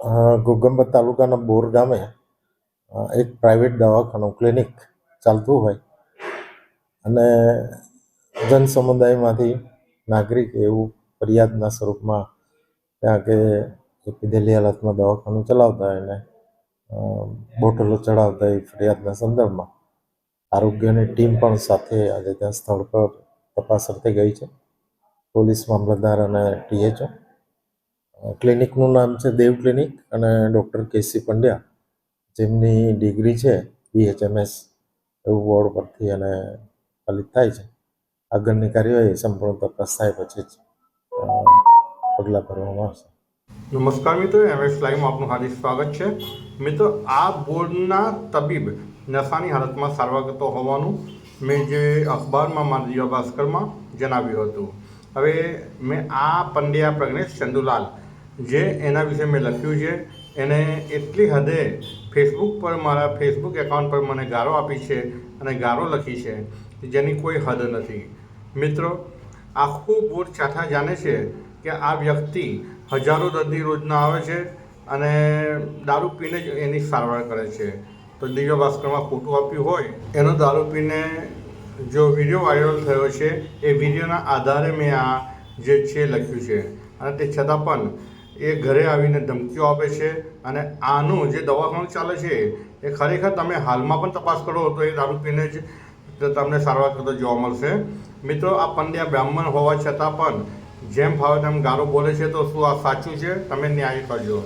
અ, ઘોગંબા તાલુકાના બોર ગામે એક પ્રાઇવેટ દવાખાનું ક્લિનિક ચાલતું હોય. અને જન સમુદાયમાંથી નાગરિક એવું ફરિયાદના સ્વરૂપમાં ત્યાં કે પીધેલી હાલતમાં દવાખાનું ચલાવતા હોય ને બોટલો ચડાવતા એ ફરિયાદના સંદર્ભમાં. આરોગ્યની ટીમ પણ સાથે આજે ત્યાં સ્થળ પર તપાસ અર્થે ગઈ છે. પોલીસ મામલતદાર અને ટીએચઓ ક્લિનિકનું નામ છે દેવ ક્લિનિક અને ડૉક્ટર કેસી પંડ્યા. જેમની ડિગ્રી છે બીએચએમએસ એવું બોર્ડ પરથી અને ફલિત થાય છે. આગળની કાર્યવાહી સંપૂર્ણ તપાસ થાય પછી જ પગલાં ભરવામાં આવશે. નમસ્કાર મિત્રો, એમએસ લાઈવમાં આપનું હાર્દિક સ્વાગત છે. મિત્રો, આ બોર્ડના તબીબ નશાની હાલતમાં સારવાર કરતો હોવાનું મેં જે અખબારમાં મારા ભાસ્કરમાં જણાવ્યું હતું. હવે મેં આ પંડ્યા પ્રજ્ઞેશ ચંદુલાલ જે એના વિશે મેં લખ્યું છે. એને એટલી હદે ફેસબુક પર મારા ફેસબુક એકાઉન્ટ પર મને ગાળો આપી છે અને ગારો લખી છે જેની કોઈ હદ નથી. મિત્રો, આખું બોર્ડ ચાઠા જાણે છે કે આ વ્યક્તિ હજારો દર્દી રોજના આવે છે અને દારૂ પીને જ એની સારવાર કરે છે. તો દિવ્ય ભાસ્કરમાં ખોટું આપ્યું હોય, એનો દારૂ પીને જો વીડિયો વાયરલ થયો છે, એ વિડીયોના આધારે મેં આ જે છે લખ્યું છે. અને તે છતાં પણ એ ઘરે આવીને ધમકીઓ આપે છે અને આનું જે દવાખાનું ચાલે છે, એ ખરેખર તમે હાલમાં પણ તપાસ કરો તો એ દારૂ પીને જ તમને સારવાર કરતો જોવા મળશે. મિત્રો, આ પંડ્યા બ્રાહ્મણ હોવા છતાં પણ જેમ ફાવે તેમ ગારો બોલે છે તો શું આ સાચું છે? તમે ન્યાય કરજો.